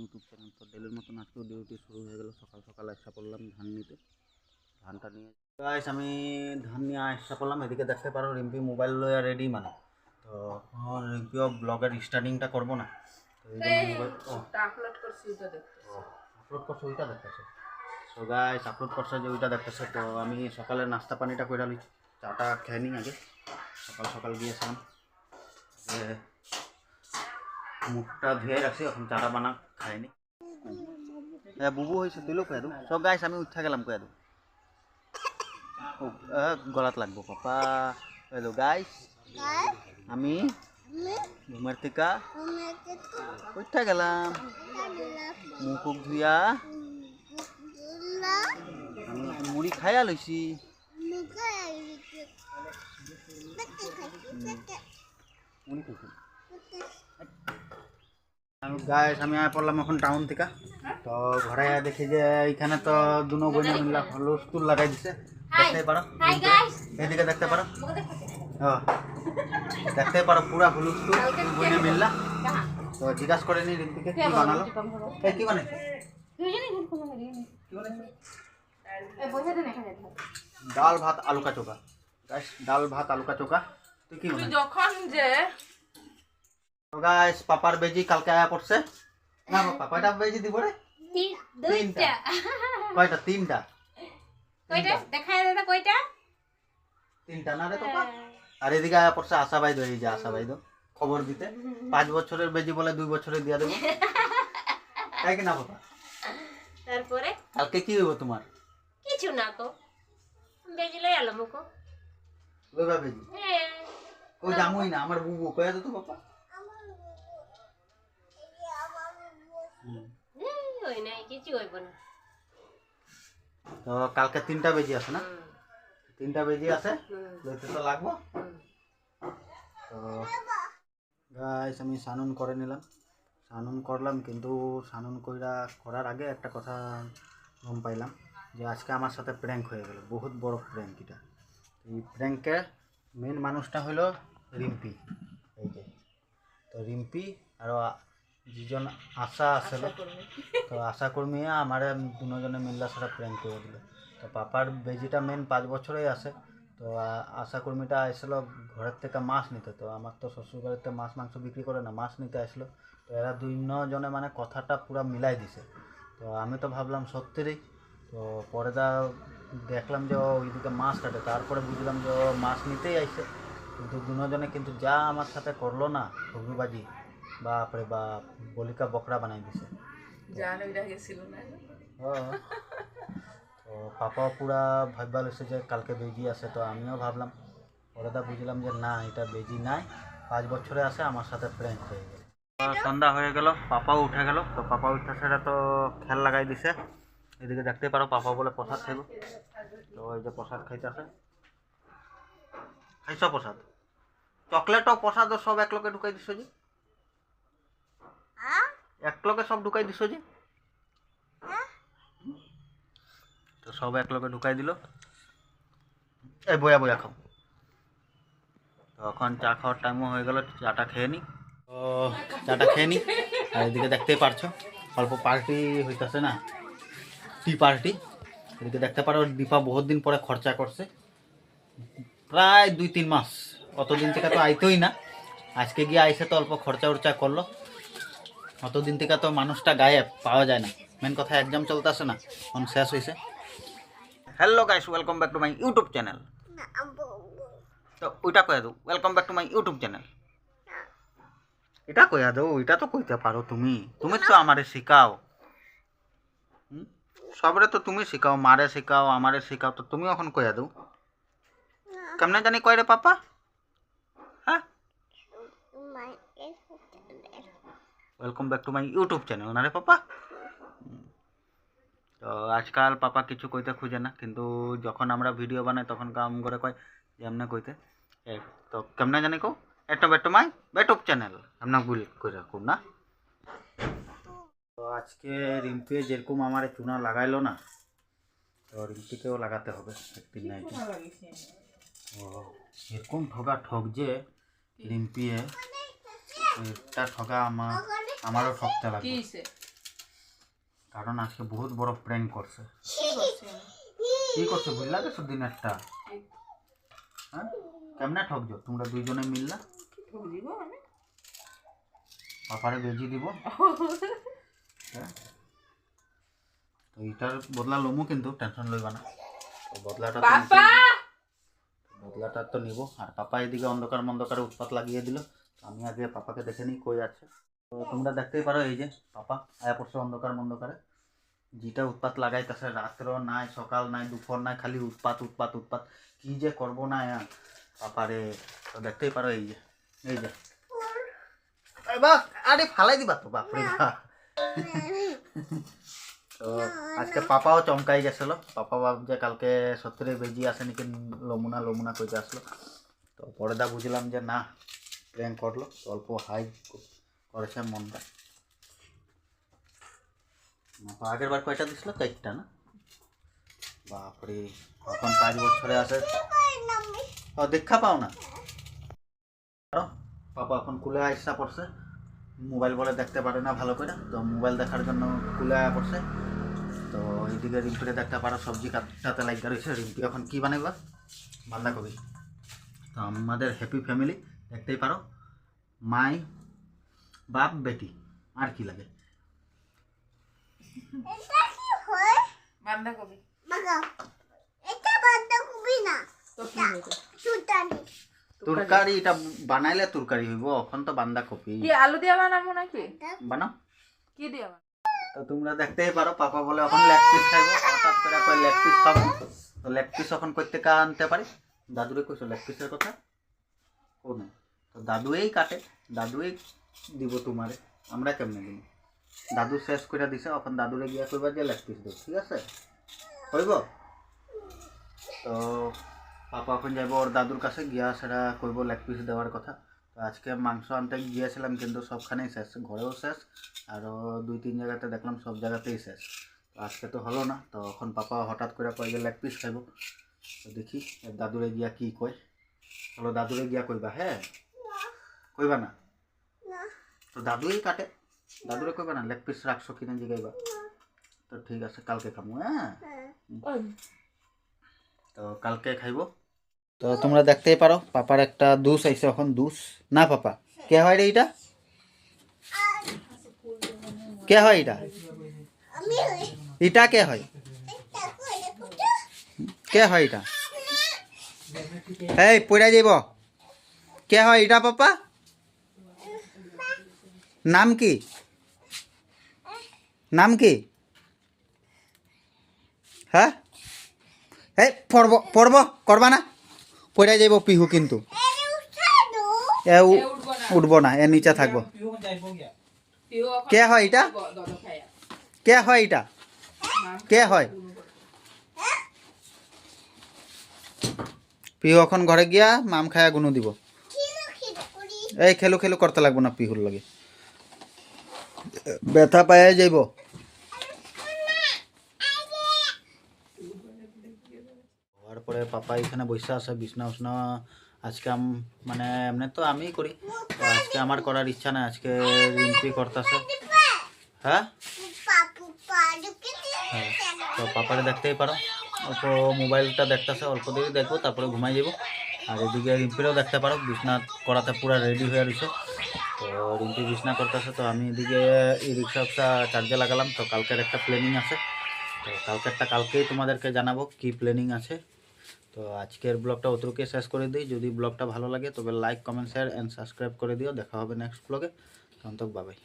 YouTube channel তো ডেলির মতন আজকেও ডিউটি শুরু হয়ে গেল। সকাল সকাল আসা পড়লাম ধান নিতে। ধানটা নিয়ে গাইস আমি ধান নিয়ে আসা করলাম এদিকে দেখতে পারো রিম্পি মোবাইল লয়ে রেডি মানে। তো এখন রিম্পিও ব্লগের স্টার্টিংটা করব না। তো আপলোড করছি আপলোড করছে ওইটা দেখতেছে। সো গাইস আপলোড করছে যে ওইটা দেখতেছে। তো আমি সকালে নাস্তা পানিটা করে চাটা খেয়ে নিই আগে। সকাল সকাল গিয়েছিলাম। মুখটা ধুয়ে রাখছি এখন চাটা বানা খাইনি হ্যাঁ বুবু হয়েছে দিলেও কয়ে দু সব গাইস আমি উঠে গেলাম কয়ে দু ও আহ, গলাত লাগবো পাপা। কয়ে দু গাইস আমি ঘুমের থেকে উঠে গেলাম। মুখ উখ ধুইয়া আমি মুড়ি খাইয়া লইছি মুড়ি খাইছি। আমি গাইস আমি আয় পড়লাম এখন টাউন থেকে। তো ঘরে দেখি যে এইখানে তো দুনো বইনে মিললা হুলস্থুল লাগাই দিছে। দেখতে পারো। এদিকে দেখতে পারো। ও, দেখতে পারো পুরা হুলস্থুল বইনে মিললা তো জিজ্ঞাসা করে নি রিম্পিকে কি বানালো? এই কি বানাইছে? ডাল ভাত আলু কা চোখা। গাইস ডাল ভাত আলু কা চোখা। তুই কি যখন যে গাইস পাপার বেজি কালকে আয়া পড়ছে। না পাপা কয়টা বেজি দিব রে? তিনটা। কয়টা? তিনটা। কয়টা? দেখায় দাদা কয়টা? তিনটা না রে পাপা? আর এদিকে আয়া পড়ছে আশা বাইদ এই যে আশা বাইদ খবর দিতে। পাঁচ বছরের বেজি বলে দুই বছরে দিয়া দেবো। তাই কি না পাপা? তারপরে? কালকে কি হইব তোমার? কিছু না তো বেজি লই বেজি? হ্যাঁ। ওই জামুই না আমার বুবু। কয়ে তো পাপা? ওই নাই কিছু হইব না। তো কালকে তিনটা বেজি আছে না? তিনটা বেজি আছে লইতে তো লাগবো। তো গাইস আমি স্নান করে নিলাম। স্নান করলাম কিন্তু স্নান কইরা করার আগে একটা কথা গম পাইলাম যে আজকে আমার সাথে প্র্যাঙ্ক হয়ে গেল বহুত বড় প্র্যাঙ্ক এটা। এই প্র্যাঙ্কের মেন মানুষটা হলো রিম্পি এই যে। তো রিম্পি আর যিজন আশা আসলে তো আশা কর্মী আমার দুজনে মিল্লা সারা প্র্যাঙ্ক করে দিল। তো পাপার বেজিটা মেন পাঁচ বছরেই আছে তো আশা কর্মীটা আসলো ঘরের থেকে মাছ নিতে। তো আমার তো শ্বশুর বাড়িতে মাছ মাংস বিক্রি করে না মাছ নিতে আসলো তো এরা দুই জনে মানে কথাটা পুরো মিলাই দিছে। তো আমি তো ভাবলাম সত্যিই তো পরে দা দেখলাম যে ওইদিকে মাছ কাটে তারপরে বুঝলাম যে ও মাছ নিতেই আইছে কিন্তু দুজনে কিন্তু যা আমার সাথে করল না ঠগিবাজি বাপরে বাপ বলিকা বকরা বানাই দিছে। জান ওইটা গেছিল না। তো পাপাও পুরা ভাববা লৈছে যে কালকে বেজি আছে তো আমিও ভাবলাম পরে দা বুঝলাম যে না এটা বেজি নাই পাঁচ বছরে আছে আমার সাথে প্র্যাঙ্ক হয়ে গেল। সন্ধ্যা হয়ে গেল পাপাও উঠে গেল তো পাপা উঠে সেটা তো খেল লাগাই দিছে। এদিকে দেখতে পারো পাপা বলে প্রসাদ খাইব। তো এই যে প্রসাদ খাইতেছে। খাইছ প্রসাদ? চকলেটও প্রসাদও সব এক লোকে ঢুকাই দিছ যে? এক লোকে সব ঢুকাই দিছ যে? তো সব এক লগে ঢুকাই দিল। এই বয়া বয়া খাও। তো এখন চা খাওয়ার টাইমও হয়ে গেল, চাটা খেয়ে নি। তো চাটা খেয়ে নি। আর এদিকে দেখতেই পারছ, অল্প পার্টি হইতেছে না। টি পার্টি এদিকে দেখতে পারো, দীপা বহুত দিন পরে খরচা করছে। প্রায় দুই তিন মাস। অতদিন থেকে তো আইতোই না। আজকে গিয়ে আইসে তো অল্প খরচা উরচা করল। অতদিন থেকে তো মানুষটা গায়েব, পাওয়া যায় না। মেন কথা এক্সাম চলতেছে না। এখন শেষ হয়েছে hello guys welcome back to my YouTube channel তো ওইটা কয়ে দাও। Welcome back to my YouTube channel এটা কয়া দাও এটা তো কইতে পারো তুমি। তুমি তো আমারে শিখাও? সবরে তো তুমি শিখাও মারে শিখাও আমারে শিখাও তো তুমি এখন কয়া দাও। কেমনে জানি কয় রে পাপা? Welcome back to my YouTube channel না রে পাপা। তো আজকাল পাপা কিছু কইতে খুঁজে না কিন্তু যখন আমরা ভিডিও বানাই তখন কাম করে কয় যে কইতে তো কেমনে জানি কো একটা বেটো মাই বেটুব চ্যানেল এমনি ভুল করে রাখুন না তো আজকে রিম্পি যেরকম আমার চুনা লাগাইলো না তো রিম্পিকেও লাগাতে হবে একদিন না ও এরকম ঠগা ঠক যে রিম্পিয়ে এটা ঠগা আমার আমারও কি লাগবে? কারণ আজকে বহুত বড় প্র্যাঙ্ক করছে। কি করছি? কি করছে বুঝলা দিনেরটা কি হ্যাঁ? কেমনে ঠকছো? তোমরা দুইজনে মিললা? পাপারে বেজি দিব। হ্যাঁ? তো এটার বদলা লমু কিন্তু টেনশন লইবা না। বদলাটা তো বদলাটা তো নিব। আর পাপা এদিকে অন্ধকার মন্ধকারে উৎপাত লাগিয়ে দিল। আমি আগে পাপাকে দেখে নিই কই আছে। তো তোমরা দেখতেই পারো এই যে, পাপা, আয়া পড়ছে অন্ধকার মন্ধকারে। যেটা উৎপাত লাগাইতেছে, রাত্র নাই, সকাল নাই, দুপুর নাই, খালি উৎপাত উৎপাত উৎপাত। কি যে করব না পাপারে, তো দেখতেই পারো এই যে এই যে। আরে ফালাই দিবা তো, বাপরে বাপ। তো আজকে পাপাও চমকাই গেছিল। পাপা যে কালকে সত্যি বেজি আসে নাকি, লমুনা লমুনা কইতে আসলো। তো পরে দা বুঝলাম যে না, প্র্যাঙ্ক করল অল্প হাই করেছে মনটা। আগের বার কয়টা দিছিল? চারটা না? বাপরে, এখন পাঁচ বছরে আসে ও, দীক্ষা পাও না? পাপা এখন কুলে আইসা পড়ছে। মোবাইল বলে দেখতে পারে না ভালো করে। তো মোবাইল দেখার জন্য কুলে আয়া পড়ছে। তো এইদিকে রিম্পিকে দেখতে পারো, সবজি কাটাতে লাগিয়ে রয়েছে রিম্পি এখন কি বানাইবা? বাঁধাকপি তো আমাদের হ্যাপি ফ্যামিলি দেখতেই পারো। মাই বাপ বেটি আর কি লাগে? এটা বাঁধাকপি না। তো কি হয়েছে? চুটানি তরকারি এটা বানাইলে তরকারি হইব এখন তো বাঁধাকপি কি আলু দিয়ে বানাবো নাকি? বানাও। কি দিয়ে তো তোমরা দেখতেই পারো পাপা বলে এখন লেগ পিস খাইবো হঠাৎ করে লেগ পিস খাব। তো লেগ পিস এখন করতে কা আনতে পারি? দাদুরে কইছো লেগ পিসের কথা? ও না। তো দাদুই কাটে দাদুই দিব তোমারে। আমরা কেমনে দিব? দাদু শেষ করে দিছে, এখন দাদুরে গিয়া কইবা যে লেগ পিস দেব, ঠিক আছে? কইব তো পাপা এখন যাইব, ওর দাদুর কাছে গিয়া সেটা কইব লেগ পিস দেওয়ার কথা। তো আজকে মাংস আনতে গিয়েছিলাম, কিন্তু সবখানেই শেষ, ঘরেও শেষ আরও দুই তিন জায়গাতে দেখলাম সব জায়গাতেই শেষ। তো আজকে তো হলো না, তো এখন পাপা হঠাৎ করে কয় যে লেগ পিস খাইব, তো দেখি দাদুরে গিয়া কি কয়। চলো দাদুরে গিয়া কইবা হ্যাঁ? কইবা না? তো দাদুই কাটে। দাদুরে কইবা না লেগ পিস রাখছো কিনা জিগাইবা। তো ঠিক আছে কালকে খামু হ্যাঁ? তো কালকে খাইব। তো তোমরা দেখতেই পারো পাপার একটা দুস আইছে এখন দুস। না পাপা? কে হয় রে এটা কে হয় এটা এটা কে হয়? কে হয় এটা এই পড়ে যাইব। কে হয় এটা পাপা? নাম কি? নাম কি? হ্যাঁ? এই পড়ব পড়ব করবা না? পড়ে যাইব পিহু কিন্তু। এ উঠব না এ নিচে থাকব। কে হয় এটা? কে হয় এটা? কে হয়? পিহু এখন ঘরে গিয়া মাম খায়া গুনু দিব। এই খেলু খেলু করতে লাগবো না পিহুর লাগে। ব্যথা পায়ে যাইব। হওয়ার পরে পাপা এখানে বসে আছে, বিছনা উছনা। আজকে আম- মানে এমনি তো আমিই করি। আজকে আমার করার ইচ্ছা নাই, আজকে রিম্পি করতেছে। হ্যাঁ? তো পাপারে দেখতেই পারো। অল্প মোবাইলটা দেখতেছে, অল্প দেরি দেখব, তারপরে ঘুমাই যাব আর এদিকে রিম্পিরও দেখতে পারো, বিছনা করাতে পুরো রেডি হয়ে রয়েছে তো রিম্পি বিছনা করতেছে, তো আমি এদিকে ই রিক্সাটা চার্জে লাগালাম। তো কালকের একটা প্ল্যানিং আছে। তো কালকেরটা কালকেই তোমাদেরকে জানাব কি প্ল্যানিং আছে। তো আজকের ব্লগটা অতটুকু শেষ করে দিই। যদি ব্লগটা ভালো লাগে, তবে like comment share and subscribe করে দিও। দেখা হবে নেক্সট ব্লগে তখন তো বাবাই